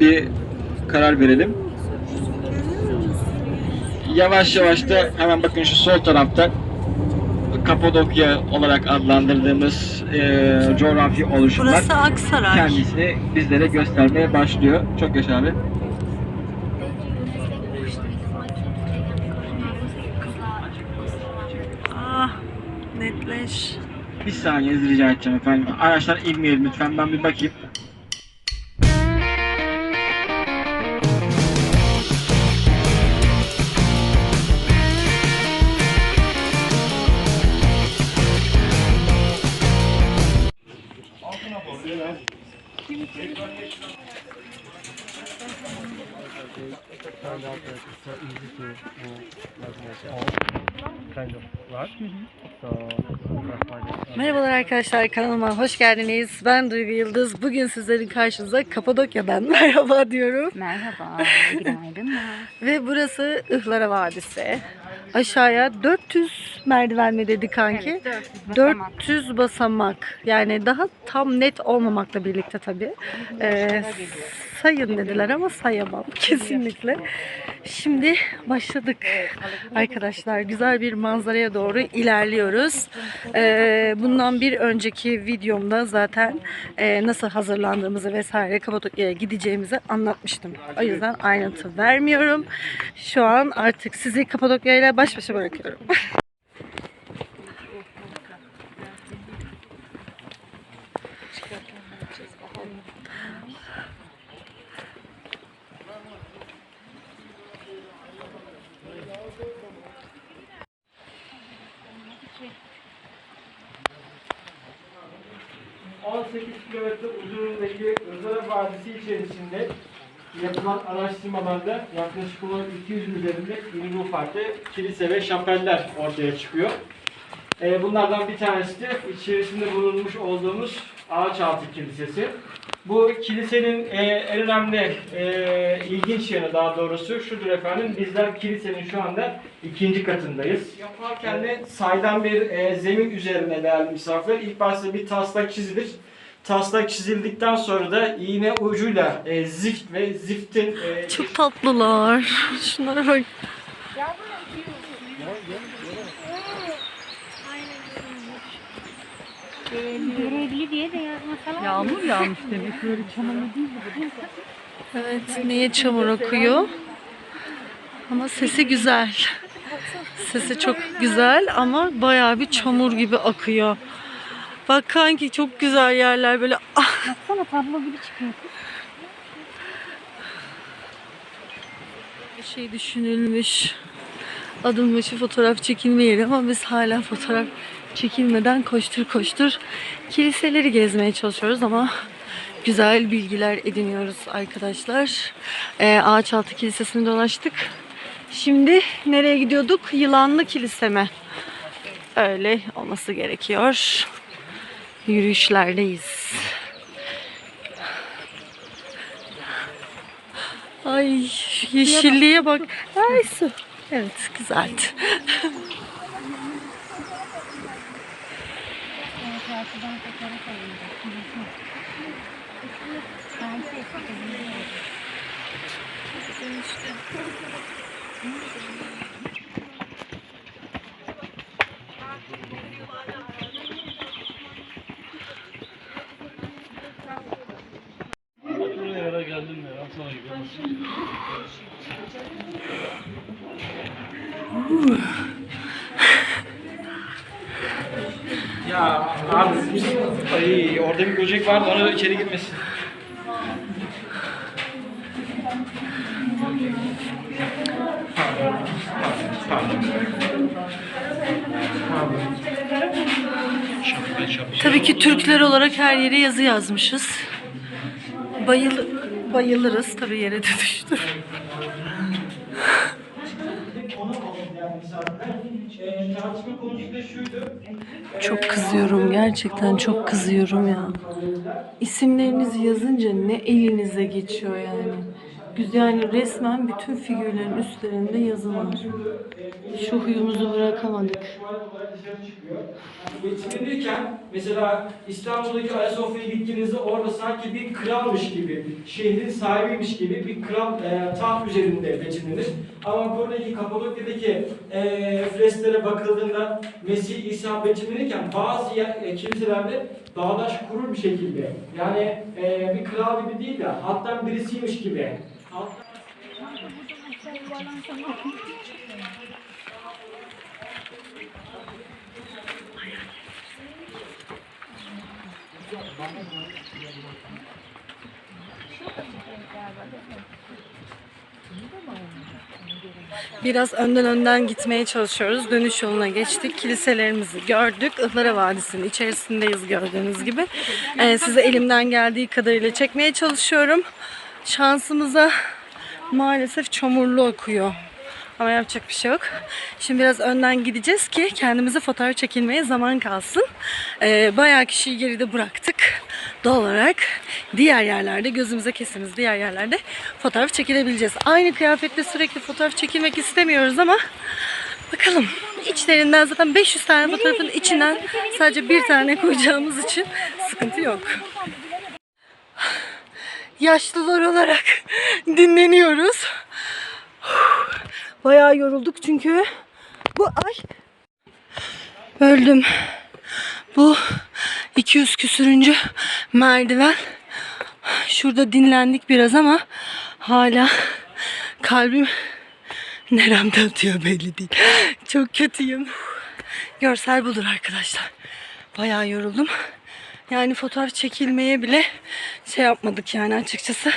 bir karar verelim. Yavaş yavaş da hemen bakın şu sol tarafta Kapadokya olarak adlandırdığımız e, coğrafi oluşumlar Burası Aksaray. kendisini bizlere göstermeye başlıyor. Çok yaşa abi. Ah netleş. Bir saniye rica edeceğim efendim. Araçlar inmeyelim lütfen. Ben bir bakayım. Kind of. So they- Merhabalar arkadaşlar kanalıma hoş geldiniz. Ben Duygu Yıldız. Bugün sizlerin karşınızda Kapadokya'dan merhaba diyorum. Merhaba, günaydınlar. Ve burası Ihlara Vadisi. Aşağıya 400 merdiven mi dedi kanki? Evet, 400 basamak. 400 basamak. Yani daha tam net olmamakla birlikte tabii. Ee, sayın dediler ama sayamam kesinlikle. Şimdi başladık arkadaşlar. Güzel bir manzaraya doğru ilerliyoruz. Ee, bundan bir önceki videomda zaten e, nasıl hazırlandığımızı vesaire Kapadokya'ya gideceğimizi anlatmıştım. O yüzden ayrıntı vermiyorum. Şu an artık sizi Kapadokya ile baş başa bırakıyorum. 18 kilometre uzunluğundaki Özara Vadisi içerisinde yapılan araştırmalarda yaklaşık olarak 200 üzerinde ünlü farklı kilise ve şapeller ortaya çıkıyor. Ee, bunlardan bir tanesi de içerisinde bulunmuş olduğumuz Ağaçaltı Kilisesi. Bu kilisenin e, en önemli, e, ilginç yanı daha doğrusu şudur efendim. Bizler kilisenin şu anda ikinci katındayız. Yaparken de saydam bir e, zemin üzerine değerli misafirler. İlk başta bir taslak çizilir. Taslak çizildikten sonra da iğne ucuyla e, zift ve ziftin e, Çok tatlılar. Şunlara bak. Görevli diye de yazmasalar. Yağmur yağmış demek. Böyle çamurlu değil Evet, niye çamur akıyor? Ama sesi güzel. Sesi çok güzel ama bayağı bir çamur gibi akıyor. Bak kanki çok güzel yerler böyle ah, Baksana tablo gibi çıkıyor. bir şey düşünülmüş. Adım başı fotoğraf çekilme yeri ama biz hala fotoğraf çekilmeden koştur koştur kiliseleri gezmeye çalışıyoruz ama güzel bilgiler ediniyoruz arkadaşlar. Ee, Ağaçaltı Kilisesi'ni dolaştık. Şimdi nereye gidiyorduk? Yılanlı Kilise mi? Öyle olması gerekiyor. Yürüyüşlerdeyiz. Ay yeşilliğe bak. Ay su. Evet güzeldi. Arkadan fotoğraf alınacak. Ben şey Ya abi ay, orada bir böcek vardı ona içeri girmesin. Tabii ki Türkler olarak her yere yazı yazmışız. Bayıl bayılırız tabii yere de düştü. Çok kızıyorum gerçekten çok kızıyorum ya. İsimlerinizi yazınca ne elinize geçiyor yani. Yani resmen bütün figürlerin üstlerinde yazı var. Şu huyumuzu bırakamadık. Geçirilirken mesela İstanbul'daki Ayasofya'ya gittiğinizde orada sanki bir kralmış gibi, şehrin sahibiymiş gibi bir kral e, taht üzerinde becinilir. Ama buradaki Kapadokya'daki e, fresklere bakıldığında Mesih İsa becinilirken bazı yer, e, kiliselerde bağdaş kurur bir şekilde. Yani e, bir kral gibi değil de halktan birisiymiş gibi. Halktan Biraz önden önden gitmeye çalışıyoruz. Dönüş yoluna geçtik. Kiliselerimizi gördük. Ihlara Vadisi'nin içerisindeyiz gördüğünüz gibi. Ee, size elimden geldiği kadarıyla çekmeye çalışıyorum. Şansımıza maalesef çamurlu okuyor. Ama yapacak bir şey yok. Şimdi biraz önden gideceğiz ki kendimize fotoğraf çekilmeye zaman kalsın. Ee, bayağı kişiyi geride bıraktık. Doğal olarak diğer yerlerde, gözümüze kestiğimiz diğer yerlerde fotoğraf çekilebileceğiz. Aynı kıyafetle sürekli fotoğraf çekilmek istemiyoruz ama bakalım. İçlerinden zaten 500 tane fotoğrafın içinden sadece bir tane koyacağımız için sıkıntı yok. Yaşlılar olarak dinleniyoruz. Bayağı yorulduk çünkü bu ay öldüm. Bu 200 küsürüncü merdiven. Şurada dinlendik biraz ama hala kalbim neremde atıyor belli değil. Çok kötüyüm. Görsel budur arkadaşlar. Bayağı yoruldum. Yani fotoğraf çekilmeye bile şey yapmadık yani açıkçası.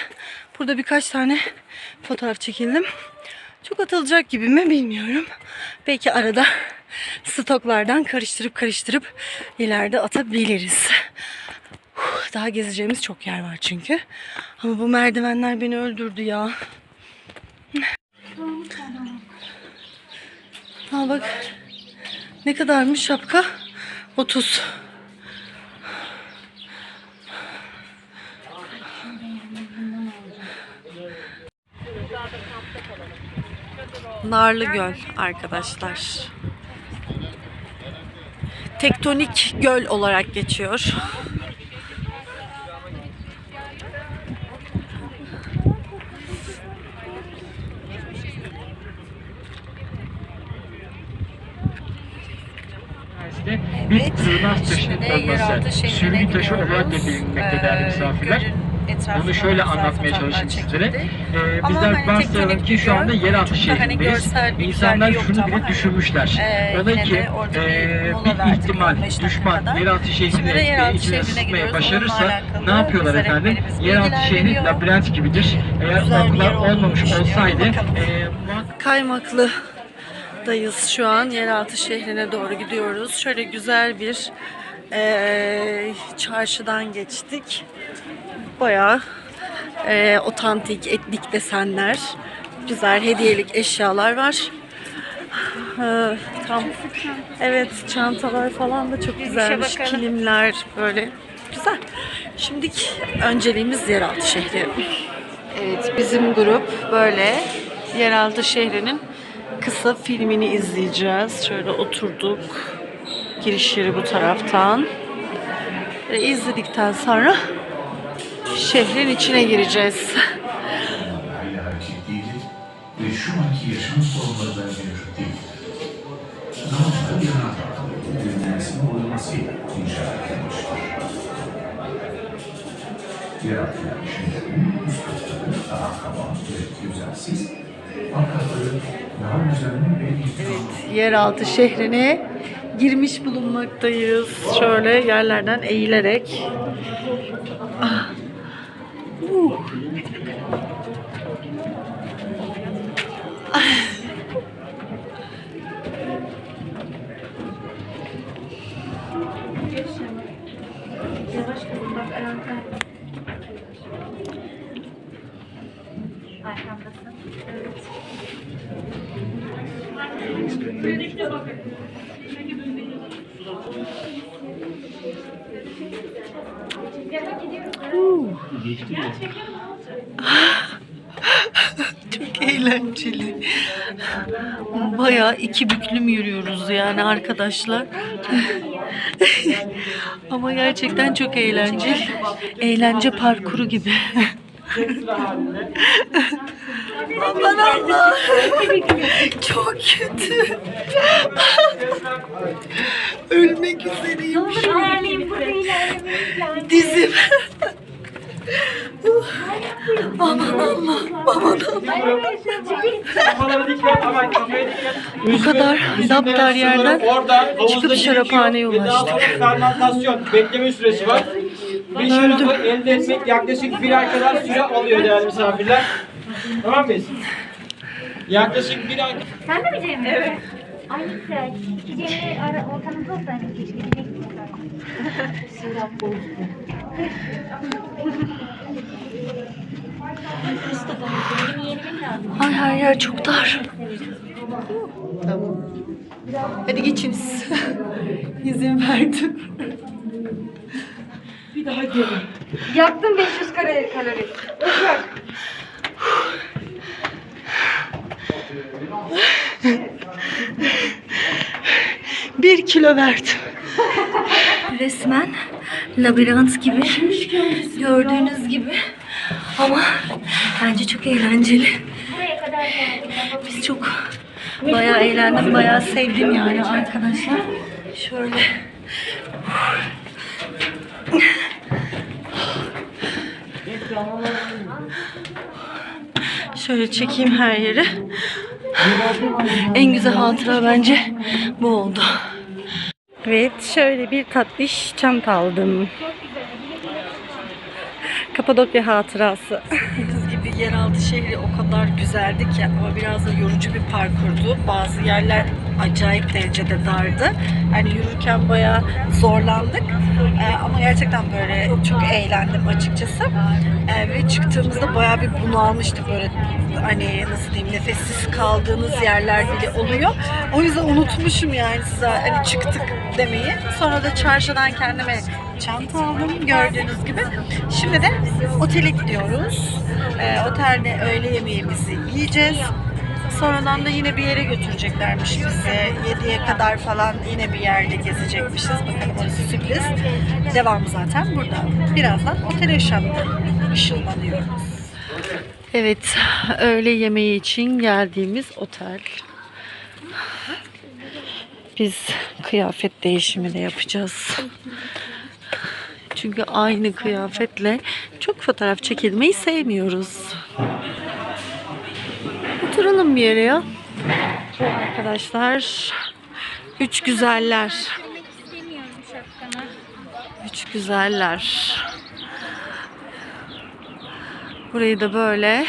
Burada birkaç tane fotoğraf çekildim. Çok atılacak gibi mi bilmiyorum. Belki arada stoklardan karıştırıp karıştırıp ileride atabiliriz. Daha gezeceğimiz çok yer var çünkü. Ama bu merdivenler beni öldürdü ya. Ha bak. Ne kadarmış şapka? 30. Narlı Göl arkadaşlar. Tektonik göl olarak geçiyor. Üniversite bir olması, şehrine sürgün taşı olarak da bilinmekte değerli Ee, misafirler. Gölün etrafından Bunu şöyle anlatmaya çalışayım sizlere. Ee, Ama bizler hani varsayalım ki şu anda çok da hani şehrindeyiz. bir İnsanlar şunu bile hani, düşünmüşler. Ee, O da yine ki e, bir ihtimal 15 dakika düşman de şehrini yeraltı içine şehrine sızmaya başarırsa ne yapıyorlar efendim? Yeraltı bilgiler şehri labirent gibidir. Eğer yer olduğunu olmamış olsaydı e, Kaymaklı dayız şu an yeraltı şehrine doğru gidiyoruz. Şöyle güzel bir eee, çarşıdan geçtik. Bayağı eee, otantik, etnik desenler, güzel hediyelik eşyalar var. Eee, tam evet çantalar falan da çok güzelmiş. Kilimler böyle güzel. Şimdilik önceliğimiz yeraltı şehri. Evet, bizim grup böyle yeraltı şehrinin kısa filmini izleyeceğiz. Şöyle oturduk. Giriş yeri bu taraftan. Ve izledikten sonra şehrin içine gireceğiz. ve şu anki yaşam sorunlarına mevcut değildir. Zamanla yana takılıydı, düğmesine uygulamasıyla inşa edilmiştir. Yaratılan işinlerin üst katları daha kaba ve daha düzenli ve ihtimamlı. Yeraltı şehrine girmiş bulunmaktayız. Şöyle yerlerden eğilerek. Ah. Çok eğlenceli. Bayağı iki büklüm yürüyoruz yani arkadaşlar. Ama gerçekten çok eğlenceli. Eğlence parkuru gibi. Aman Allah. Çok kötü. Ölmek üzereyim. Dizim. Aman Allah. Aman. Bu kadar daptar yerden orada havuzda çıkıp şaraphaneye ulaştık. fermentasyon, bekleme süresi var. Bir şarabı elde etmek yaklaşık bir ay kadar süre alıyor değerli misafirler. Tamam mıyız? Yaklaşık bir ay Sen de mi Cemre? Evet. Ay ne güzel. İki Cemre ara ortamızda olsaydı keşke. Bilmek Şarap bozdu. Benim yeğenimin lazım. Ay her yer çok dar. Tamam. Hadi geçiniz. İzin verdim. Yaktım 500 kare kalori. Bir kilo verdim. Resmen labirent gibi. Gördüğünüz gibi. Ama bence çok eğlenceli. Biz çok bayağı eğlendim, bayağı sevdim yani arkadaşlar. Şöyle. Şöyle çekeyim her yeri. En güzel hatıra bence bu oldu. Evet, şöyle bir tatlış çanta aldım. Kapadokya hatırası. Dediğiniz gibi yeraltı şehri o kadar güzeldi ki ama biraz da yorucu bir parkurdu. Bazı yerler acayip derecede dardı. Yani yürürken bayağı zorlandık. Ee, ama gerçekten böyle çok eğlendim açıkçası. Ee, ve çıktığımızda bayağı bir bunalmıştık böyle hani nasıl diyeyim nefessiz kaldığınız yerler bile oluyor. O yüzden unutmuşum yani size hani çıktık demeyi. Sonra da çarşıdan kendime çanta aldım gördüğünüz gibi. Şimdi de otele gidiyoruz. Ee, otelde öğle yemeğimizi yiyeceğiz. Sonradan da yine bir yere götüreceklermiş bizi. 7'ye kadar falan yine bir yerde gezecekmişiz. Bakalım orası sürpriz. Devamı zaten burada. Birazdan otele ışınlanıyoruz. Evet, öğle yemeği için geldiğimiz otel. Biz kıyafet değişimi de yapacağız. Çünkü aynı kıyafetle çok fotoğraf çekilmeyi sevmiyoruz. Oturalım bir yere ya. Arkadaşlar, üç güzeller. Üç güzeller. Burayı da böyle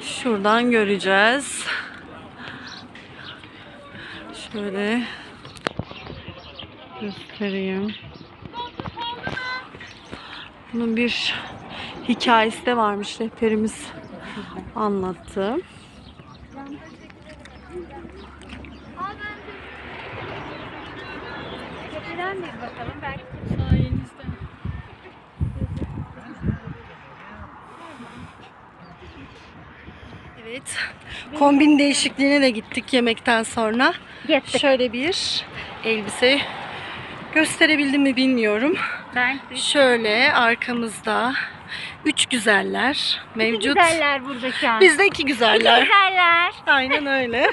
şuradan göreceğiz. Şöyle göstereyim. Bunun bir hikayesi de varmış rehberimiz anlattı. Evet. Kombin değişikliğine de gittik yemekten sonra. Gittik. Şöyle bir elbise gösterebildim mi bilmiyorum. Ben Şöyle arkamızda üç güzeller mevcut. Güzeller burada şu an. Biz de iki güzeller. Güzeller. Aynen öyle.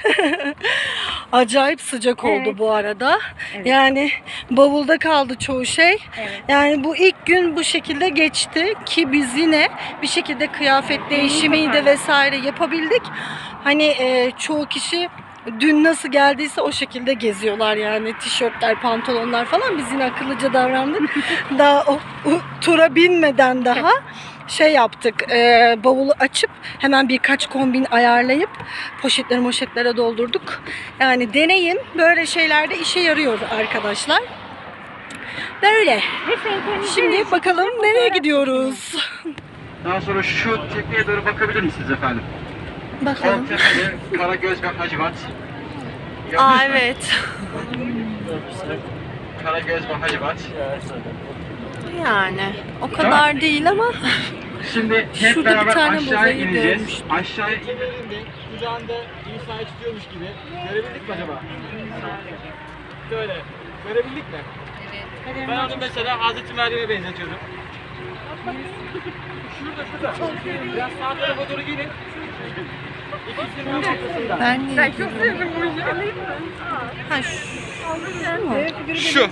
Acayip sıcak oldu Evet. bu arada. Evet. Yani bavulda kaldı çoğu şey. Evet. Yani bu ilk gün bu şekilde geçti ki biz yine bir şekilde kıyafet değişimini de vesaire yapabildik. Hani e, çoğu kişi dün nasıl geldiyse o şekilde geziyorlar yani tişörtler, pantolonlar falan. Biz yine akıllıca davrandık. daha o, o tura binmeden daha şey yaptık. e, bavulu açıp hemen birkaç kombin ayarlayıp poşetleri moşetlere doldurduk. Yani deneyin. Böyle şeylerde işe yarıyor arkadaşlar. Böyle. Şimdi bakalım nereye gidiyoruz? Daha sonra şu tekneye doğru bakabilir misiniz efendim? Bakalım. Sol tepede Karagöz ve Hacivat. Aa evet. Karagöz ve Hacivat. Yani o kadar değil ama Şimdi hep Şurada bir beraber tane aşağıya bozayı ineceğiz. görmüştüm. Aşağıya in. İndiğinde kucağında İsa'yı tutuyormuş gibi. Görebildik mi acaba? Böyle. Görebildik mi? Ben onu mesela Hazreti Meryem'e benzetiyorum. Şurada şurada. Biraz sağ tarafa doğru gelin. İkisinin ortasında. Ben Ben çok sevdim bu işi. Ha şu mu? Şu.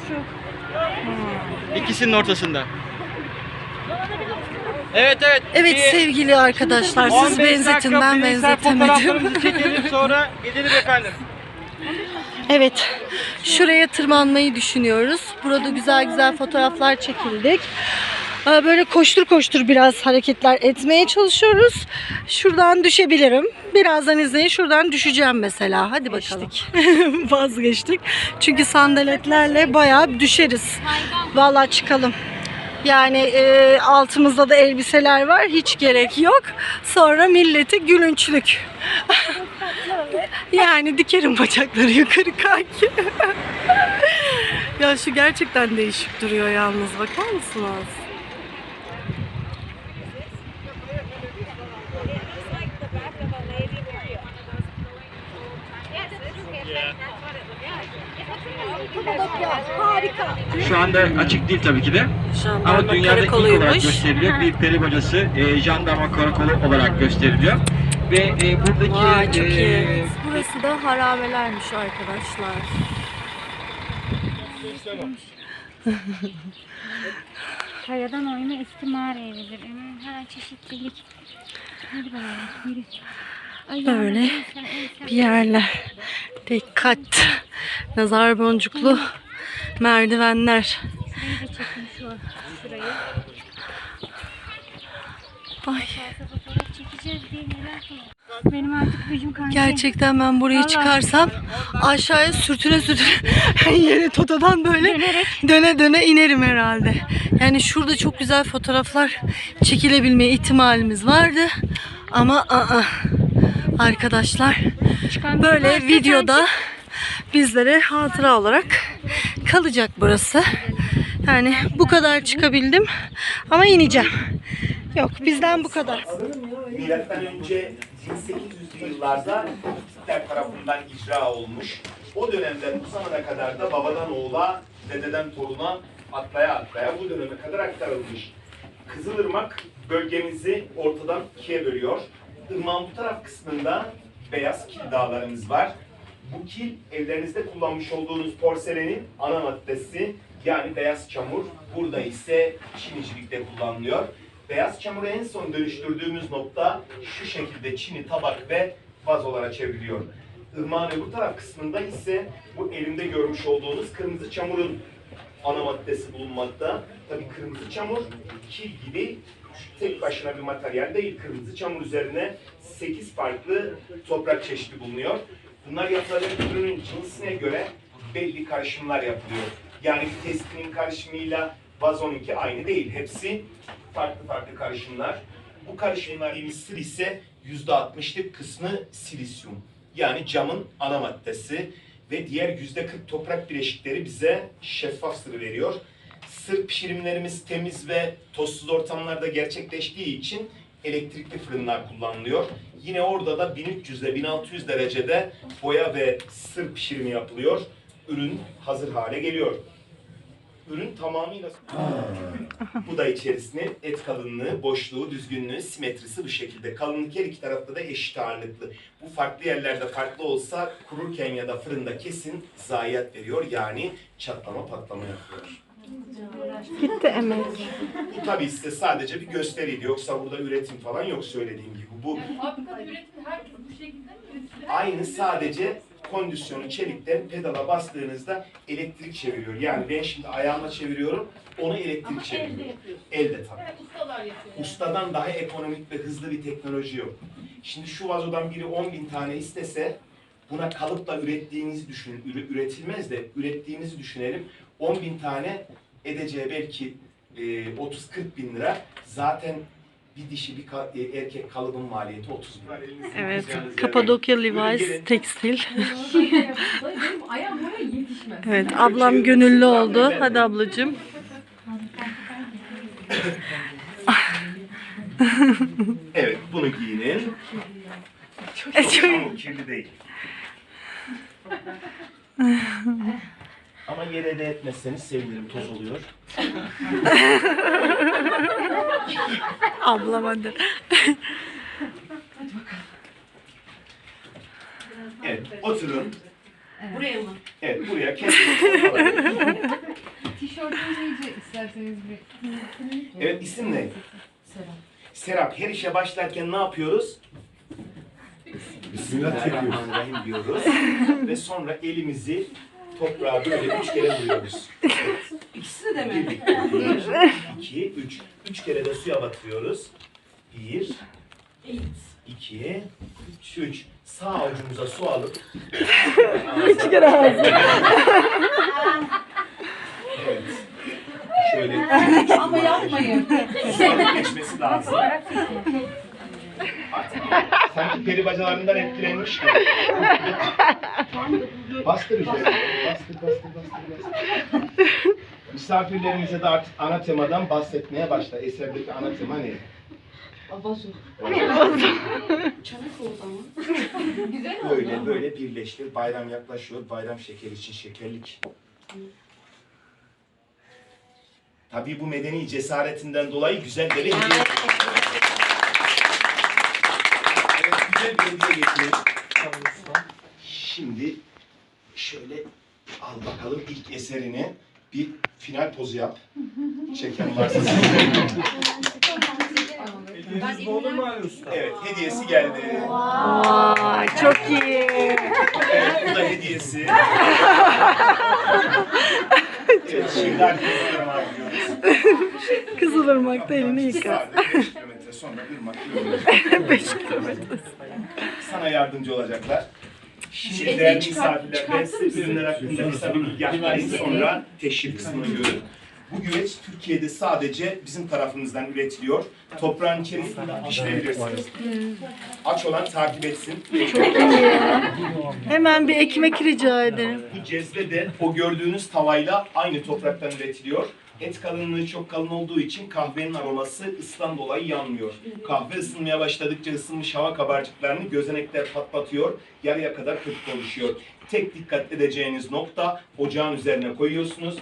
İkisinin ortasında. Evet evet. Evet Bir sevgili arkadaşlar siz 15 benzetin dakika ben bireysel benzetemedim. Fotoğraflarımızı çekelim sonra gidelim efendim. Evet şuraya tırmanmayı düşünüyoruz. Burada güzel güzel fotoğraflar çekildik. Aa, Böyle koştur koştur biraz hareketler etmeye çalışıyoruz. Şuradan düşebilirim. Birazdan izleyin. Şuradan düşeceğim mesela. Hadi bakalım. Vazgeçtik. Çünkü sandaletlerle bayağı düşeriz. Vallahi çıkalım. Yani e, altımızda da elbiseler var. Hiç gerek yok. Sonra milleti gülünçlük. yani dikerim bacakları yukarı kanki. ya şu gerçekten değişik duruyor yalnız. Bakar mısınız? Şu anda açık değil tabii ki de. Ama Jandarma dünyada ilk olarak gösteriliyor. Bir peri bacası e, jandarma karakolu olarak gösteriliyor. Ve e, buradaki Vay çok e, iyi. Burası da harabelermiş arkadaşlar. Kayadan oyma eski mağara evidir. Her çeşitlilik. Hadi bakalım yürü. Böyle bir yerler. Dikkat. Nazar boncuklu merdivenler. Ay. Benim artık gücüm gerçekten ben buraya Vallahi. çıkarsam aşağıya sürtüne sürtüne yere totadan böyle Dönerek. döne döne inerim herhalde. Yani şurada çok güzel fotoğraflar çekilebilme ihtimalimiz vardı. Ama aa, arkadaşlar böyle videoda bizlere hatıra olarak kalacak burası. Yani bu kadar çıkabildim ama ineceğim. Yok bizden bu kadar. Milattan önce 1800'lü yıllarda Hitler tarafından icra olmuş. O dönemden bu zamana kadar da babadan oğula, dededen toruna atlaya atlaya bu döneme kadar aktarılmış. Kızılırmak bölgemizi ortadan ikiye bölüyor. Irmağın bu taraf kısmında beyaz kil dağlarımız var. Bu kil evlerinizde kullanmış olduğunuz porselenin ana maddesi yani beyaz çamur. Burada ise çinicilikte kullanılıyor. Beyaz çamuru en son dönüştürdüğümüz nokta şu şekilde çini tabak ve vazolara çevriliyor. Irmağın öbür taraf kısmında ise bu elimde görmüş olduğunuz kırmızı çamurun ana maddesi bulunmakta. Tabii kırmızı çamur kil gibi tek başına bir materyal değil. Kırmızı çamur üzerine 8 farklı toprak çeşidi bulunuyor. Bunlar yapılan ürünün cinsine göre belli karışımlar yapılıyor. Yani bir testinin karışımıyla vazonunki aynı değil. Hepsi farklı farklı karışımlar. Bu karışımlar sil ise %60'lık kısmı silisyum. Yani camın ana maddesi ve diğer %40 toprak bileşikleri bize şeffaf sıvı veriyor. Sır pişirimlerimiz temiz ve tozsuz ortamlarda gerçekleştiği için elektrikli fırınlar kullanılıyor. Yine orada da 1300 ile 1600 derecede boya ve sır pişirimi yapılıyor. Ürün hazır hale geliyor. Ürün tamamıyla bu da içerisine et kalınlığı, boşluğu, düzgünlüğü, simetrisi bu şekilde. Kalınlık her iki tarafta da eşit ağırlıklı. Bu farklı yerlerde farklı olsa kururken ya da fırında kesin zayiat veriyor. Yani çatlama patlama yapıyor. Gitti emek. Bu tabii size sadece bir gösteriydi. Yoksa burada üretim falan yok söylediğim gibi. Bu Fabrikada üretim herkes bu şekilde mi üretilir? aynı sadece kondisyonu çelikten pedala bastığınızda elektrik çeviriyor. Yani ben şimdi ayağımla çeviriyorum, onu elektrik Ama elde çeviriyor. yapıyorsun. Elde tabii. Evet, ustalar yapıyor. Ustadan daha ekonomik ve hızlı bir teknoloji yok. Şimdi şu vazodan biri 10 bin tane istese buna kalıpla ürettiğinizi düşünün. Üre- üretilmez de ürettiğinizi düşünelim. 10 bin tane edeceği belki e, 30-40 bin lira. Zaten bir dişi bir ka- e, erkek kalıbın maliyeti 30 bin lira. Evet Kapadokya Levi's tekstil. Benim ayağım oraya yetişmez. Evet ablam gönüllü oldu. Hadi ablacığım. Evet bunu giyinin. E, çok- Ama kirli değil. Ama yere de etmezseniz sevinirim toz oluyor. Ablam hadi. Evet oturun. Buraya mı? Evet buraya kendinizi alın. Tişörtünüzü iyice isterseniz bir. Evet isim ne? Serap. Serap her işe başlarken ne yapıyoruz? Bismillahirrahmanirrahim diyoruz. Ve sonra elimizi toprağa böyle üç kere vuruyoruz. İkisi de mi? Bir, iki, üç. Üç kere de suya batırıyoruz. Bir, iki, üç. üç. Sağ avucumuza su alıp üç kere Evet. Şöyle Ama yapmayın. Suya geçmesi lazım. Sanki peri bacalarından etkilenmiş gibi. Bastır üzerine. Bastır, bastır, bastır, bastır. Misafirlerimize de artık ana temadan bahsetmeye başla. Eserdeki ana tema ne? Abazu. Çanak oldu ama. Güzel oldu Böyle ama. böyle birleştir. Bayram yaklaşıyor. Bayram şeker için şekerlik. Tabii bu medeni cesaretinden dolayı güzel bir hediye. Şimdi şöyle al bakalım ilk eserini. Bir final pozu yap. Çeken varsa. Mu Ali Usta? evet, hediyesi geldi. Vay çok iyi. Evet, bu da hediyesi. Kızılırmak'ta elini yıka. Sadece 5 kilometre sonra ırmak yürüyoruz. 5 kilometre. Sana yardımcı olacaklar. Şimdi değerli misafirler, ben size ürünler hakkında kısa bir aktarayım sonra teşhir kısmını görün. Bu güveç Türkiye'de sadece bizim tarafımızdan üretiliyor. Toprağın içerisinde pişirebilirsiniz. Aç olan takip etsin. Hemen bir ekmek rica ederim. Bu cezve de o gördüğünüz tavayla aynı topraktan üretiliyor. Et kalınlığı çok kalın olduğu için kahvenin aroması ısıdan dolayı yanmıyor. Kahve ısınmaya başladıkça ısınmış hava kabarcıklarını gözenekler patlatıyor, yarıya kadar köpük oluşuyor. Tek dikkat edeceğiniz nokta ocağın üzerine koyuyorsunuz.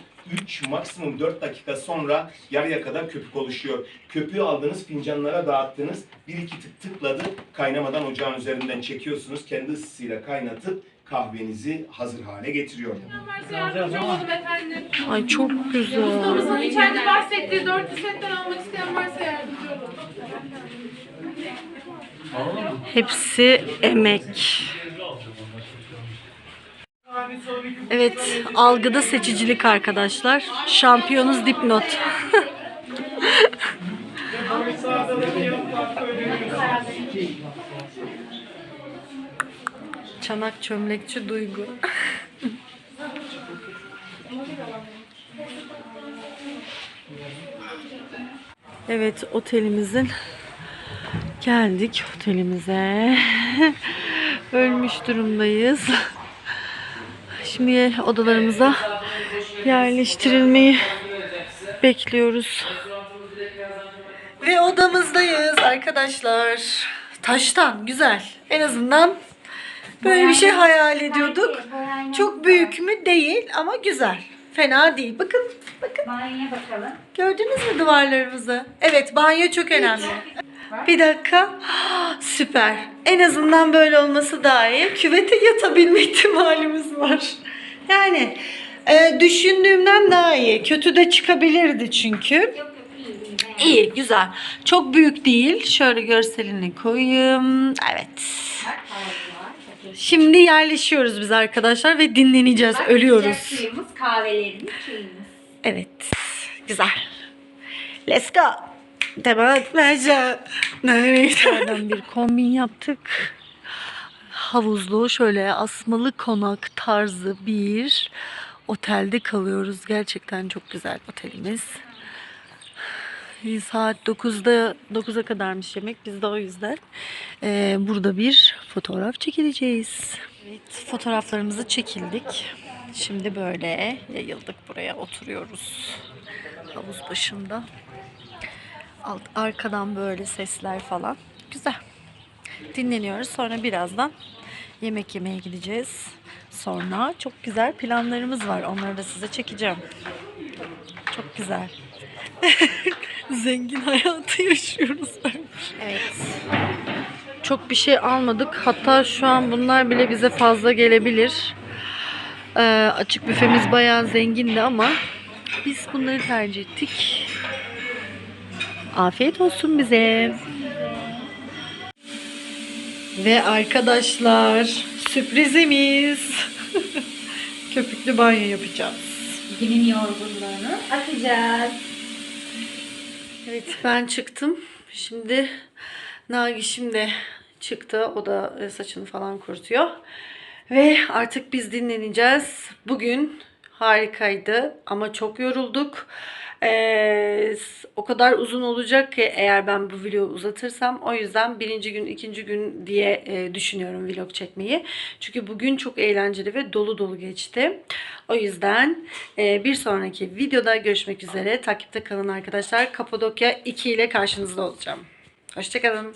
3 maksimum 4 dakika sonra yarıya kadar köpük oluşuyor. Köpüğü aldınız fincanlara dağıttınız. Bir iki tık tıkladı. Kaynamadan ocağın üzerinden çekiyorsunuz. Kendi ısısıyla kaynatıp kahvenizi hazır hale getiriyor. Ay çok güzel. Ustamızın içeride bahsettiği dörtlü setten almak isteyen varsa yardımcı olalım. Hepsi emek. Evet, algıda seçicilik arkadaşlar. Şampiyonuz dipnot. Çanak çömlekçi duygu. Evet, otelimizin geldik otelimize. Ölmüş durumdayız. Şimdi odalarımıza yerleştirilmeyi bekliyoruz. Ve odamızdayız arkadaşlar. Taştan güzel. En azından böyle bir şey hayal ediyorduk. Çok büyük mü? Değil ama güzel. Fena değil. Bakın, bakın. Banyoya bakalım. Gördünüz mü duvarlarımızı? Evet, banyo çok önemli. Bir dakika. Süper. En azından böyle olması daha iyi. Küvete yatabilme ihtimalimiz var. Yani e, düşündüğümden daha iyi. Kötü de çıkabilirdi çünkü. Yok iyi güzel. Çok büyük değil. Şöyle görselini koyayım. Evet. Şimdi yerleşiyoruz biz arkadaşlar ve dinleneceğiz. Ölüyoruz. Suyumuz, kahvelerimiz, çayımız. Evet. Güzel. Let's go. Devam etmeyeceğim. Nereden bir kombin yaptık. Havuzlu şöyle asmalı konak tarzı bir otelde kalıyoruz. Gerçekten çok güzel otelimiz. Saat 9'da 9'a kadarmış yemek. Biz de o yüzden eee, burada bir fotoğraf çekileceğiz. Evet, fotoğraflarımızı çekildik. Şimdi böyle yayıldık buraya oturuyoruz. Havuz başında. Alt, arkadan böyle sesler falan. Güzel. Dinleniyoruz. Sonra birazdan yemek yemeye gideceğiz. sonra çok güzel planlarımız var. Onları da size çekeceğim. Çok güzel. Zengin hayatı yaşıyoruz Evet. Çok bir şey almadık. Hatta şu an bunlar bile bize fazla gelebilir. Ee, açık büfemiz bayağı zengindi ama biz bunları tercih ettik. Afiyet olsun bize. Ve arkadaşlar sürprizimiz. Köpüklü banyo yapacağız. Günün yorgunluğunu atacağız. Evet ben çıktım. Şimdi Nagişim de çıktı. O da e, saçını falan kurutuyor. Ve artık biz dinleneceğiz. Bugün harikaydı ama çok yorulduk. Ee, o kadar uzun olacak ki eğer ben bu vlogu uzatırsam o yüzden birinci gün ikinci gün diye e, düşünüyorum vlog çekmeyi. Çünkü bugün çok eğlenceli ve dolu dolu geçti. O yüzden e, bir sonraki videoda görüşmek üzere. Takipte kalın arkadaşlar. Kapadokya 2 ile karşınızda olacağım. Hoşçakalın.